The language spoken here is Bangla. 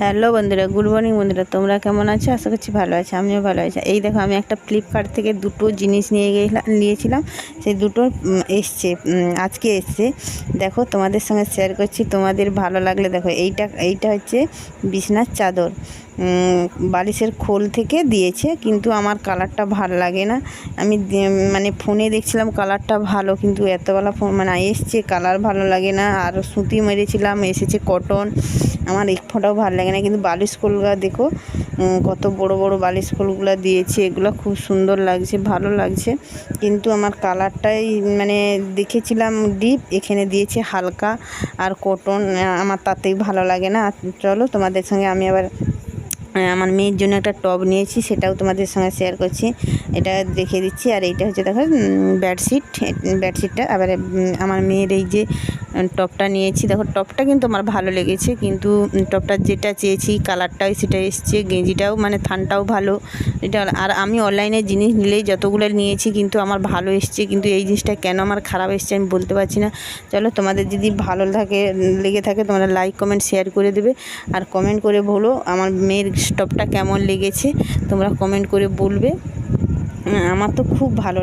হ্যালো বন্ধুরা, গুড মর্নিং বন্ধুরা, তোমরা কেমন আছো? আশা করছি ভালো আছো, আমিও ভালো আছি। এই দেখো, আমি একটা ফ্লিপকার্ট থেকে দুটো জিনিস নিয়ে গেলাম নিয়েছিলাম, সেই দুটো এসছে আজকে এসছে। দেখো, তোমাদের সঙ্গে শেয়ার করছি, তোমাদের ভালো লাগলে দেখো, এইটা এইটা হচ্ছে বিছনার চাদর। বালিশের খোল থেকে দিয়েছে, কিন্তু আমার কালারটা ভালো লাগে না। আমি মানে ফোনে দেখছিলাম কালারটা ভালো, কিন্তু এতবেলা ফোন মানে এসছে, কালার ভালো লাগে না। আর সুতি মেরেছিলাম, এসেছে কটন। আমার এক ফোঁটাও ভালো লাগে না, কিন্তু বালিশ খোলগুলো দেখো কত বড় বড় বালিশ খোলগুলো দিয়েছে, এগুলো খুব সুন্দর লাগছে, ভালো লাগছে। কিন্তু আমার কালারটাই মানে দেখেছিলাম ডিপ, এখানে দিয়েছে হালকা আর কটন আমার তাতেই ভালো লাগে না। চলো তোমাদের সঙ্গে আমি আবার আমার মেয়ের জন্য একটা টব নিয়েছি, সেটাও তোমাদের সঙ্গে শেয়ার করছি। এটা দেখে দিচ্ছি, আর এইটা হচ্ছে দেখো বেডশিট বেডশিটটা আবার আমার মেয়ের এই যে টপটা নিয়েছি, দেখো টপটা কিন্তু আমার ভালো লেগেছে, কিন্তু টপটা যেটা চেয়েছি, কালারটাও সেটা এসছে, গেঞ্জিটাও মানে থানটাও ভালো। এটা আর আমি অনলাইনে জিনিস নিলেই যতগুলো নিয়েছি, কিন্তু আমার ভালো এসছে, কিন্তু এই জিনিসটা কেন আমার খারাপ এসছে আমি বলতে পারছি না। চলো, তোমাদের যদি ভালো থাকে লেগে থাকে, তোমরা লাইক কমেন্ট শেয়ার করে দেবে, আর কমেন্ট করে বলো, আমার মেয়ের স্টপটা কেমন লেগেছে তোমরা কমেন্ট করে বলবে। আমার তো খুব ভালো